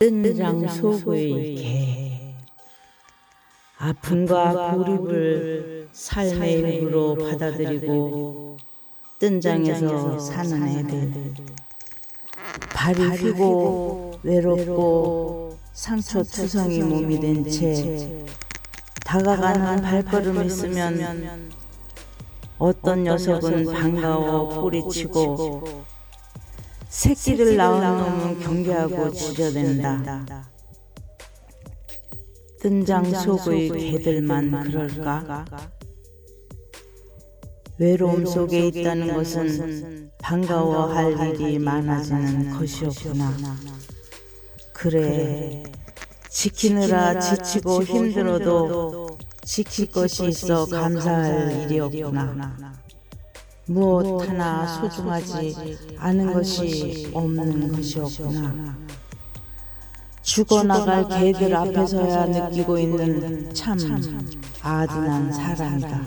뜬장 속의 개 아픔과 고립을 삶의 일부로 받아들이고 뜬장에서 사는 애들. 발이 휘고 외롭고 상처투성이 몸이 된 채 다가가는 발걸음 있으면 어떤 녀석은 반가워 꼬리치고 새끼를 낳은 놈은 경계하고 지저댄다. 뜬장 속의 개들만 그럴까? 외로움 속에 있다는 것은 반가워할 일이 많아지는 것이었구나. 그래, 지키느라 지치고 힘들어도 지킬 것이 있어 감사할 일이었구나. 무엇 하나 소중하지 않은 것이 없는 것이었구나. 죽어나갈 개들 앞에서야 느끼고 있는 참 아둔한 사람이다.